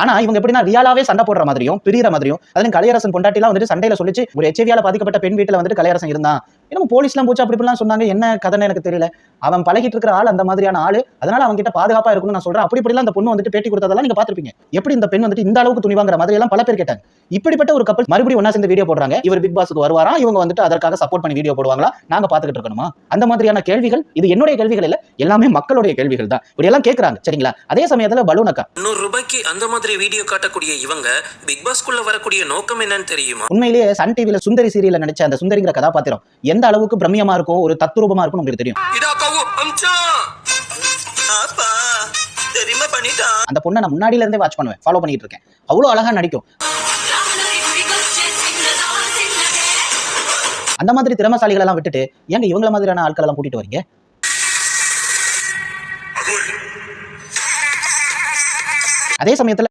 ஆனா இவங்க எப்படின்னா ரியாலாவே சண்டை போடுற மாதிரியும் பிரியிற மாதிரியும் அதுவும் கலையரசன் பொண்டாட்டிலாம் வந்துட்டு சண்டையில சொல்லிச்சு ஒரு எச்ஐவியால பாதிக்கப்பட்ட பெண் வீட்டுல வந்துட்டு கலையரசன் இருந்தான். என்ன போலீஸ்லாம் போச்சு அப்படி இப்படிலாம் சொன்னாங்க. என்ன கதைன்னு எனக்கு தெரியல. அவன் பழகிட்டு இருக்கிற ஆள் அந்த மாதிரியான ஆளு அதனால அவங்க கிட்ட பாதுகாப்பா இருக்கணும்னு நான் சொல்றேன். அப்படி இப்படிலாம் அந்த பொண்ணு வந்துட்டு பேட்டி கொடுத்ததெல்லாம் நீங்க பாத்திருப்பீங்க எப்படி இந்த பெண் வந்துட்டு இந்த அளவுக்கு துணிவாங்கிற மாதிரி எல்லாம் பல பேர் கேட்டாங்க. இப்படிப்பட்ட ஒரு கப்பல் மறுபடியும் ஒண்ணா சேர்ந்து வீடியோ போடுறாங்க. இவர் பிக் பாஸ்க்கு வருவாரா இவங்க வந்துட்டு அதற்காக சப்போர்ட் பண்ணி வீடியோ போடுவாங்களா? நாங்க பாத்துக்கிட்டு இருக்கணுமா? அந்த மாதிரியான கேள்விகள் இது என்னுடைய கேள்விகள் இல்ல எல்லாமே மக்களுடைய கேள்விகள் தான். இப்படி எல்லாம் கேட்கறாங்க சரிங்களா? அதே சமயத்துல பலூனக்கா நூறு ரூபாய்க்கு அந்த மாதிரி வீடியோ காட்டக்கூடிய இவங்க பிக் பாஸ்குள்ள வரக்கூடிய நோக்கம் என்னன்னு தெரியுமா? உண்மையிலேயே சன் டிவில சுந்தரி சீரியல்ல நடிச்ச அந்த சுந்தரிங்கிற கதாபாத்திரம் எந்த அளவுக்கு பிரம்மியமா இருக்கும் ஒரு தத்துரூபமா இருக்கும் உங்களுக்கு தெரியும். அந்த பொண்ணை நான் முன்னாடில இருந்தே வாட்ச் பண்ணுவேன். ஃபாலோ பண்ணிட்டு இருக்கேன். அவ்வளவு அழகா நடிக்கும். அந்த மாதிரி திறமசாலிகள் எல்லாம் விட்டுட்டு ஏங்க இவங்கள மாதிரியான ஆட்கள் எல்லாம் கூட்டிட்டு வரீங்க? அதே சமயத்துல